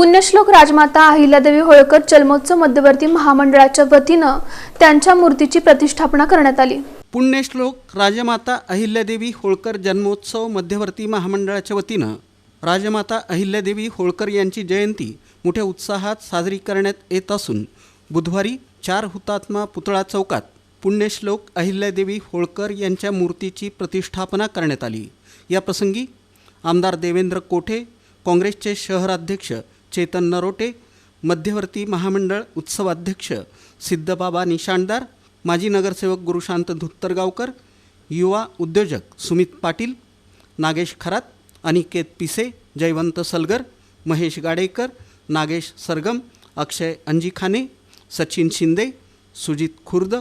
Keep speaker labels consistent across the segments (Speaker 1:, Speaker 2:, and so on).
Speaker 1: पुण्यश्लोक राजमाता अहिल्यादेवी होळकर जन्मोत्सव मध्यवर्ती महामंडळाच्या वतीनं त्यांच्या मूर्तीची प्रतिष्ठापना करण्यात आली.
Speaker 2: पुण्यश्लोक राजमाता अहिल्यादेवी होळकर जन्मोत्सव मध्यवर्ती महामंडळाच्या वतीनं राजमाता अहिल्यादेवी होळकर यांची जयंती मोठ्या उत्साहात साजरी करण्यात येत असून बुधवारी चार हुतात्मा पुतळा चौकात पुण्यश्लोक अहिल्यादेवी होळकर यांच्या मूर्तीची प्रतिष्ठापना करण्यात आली. या प्रसंगी आमदार देवेंद्र कोठे काँग्रेसचे शहराध्यक्ष चेतन नरोटे मध्यवर्ती महामंडळ उत्सवाध्यक्ष सिद्धबाबा निशाणदार माजी नगरसेवक गुरुशांत धुत्तरगावकर युवा उद्योजक सुमित पाटील नागेश खरात अनिकेत पिसे जयवंत सलगर महेश गाडेकर नागेश सरगम अक्षय अंजिखाने सचिन शिंदे सुजित खुर्द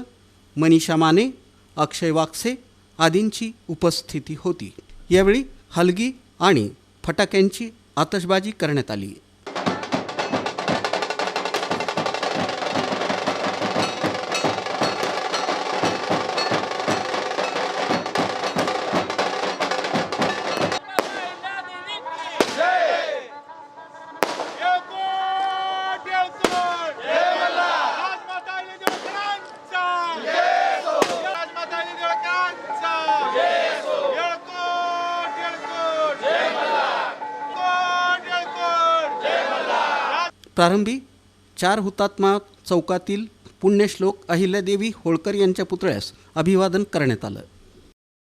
Speaker 2: मनीषा माने अक्षय वाक्से आदींची उपस्थिती होती. यावेळी हलगी आणि फटाक्यांची आतषबाजी करण्यात आली. प्रारंभी चार हुतात्मा चौकातील पुण्यश्लोक अहिल्यादेवी होळकर यांच्या पुतळ्यास अभिवादन करण्यात आलं.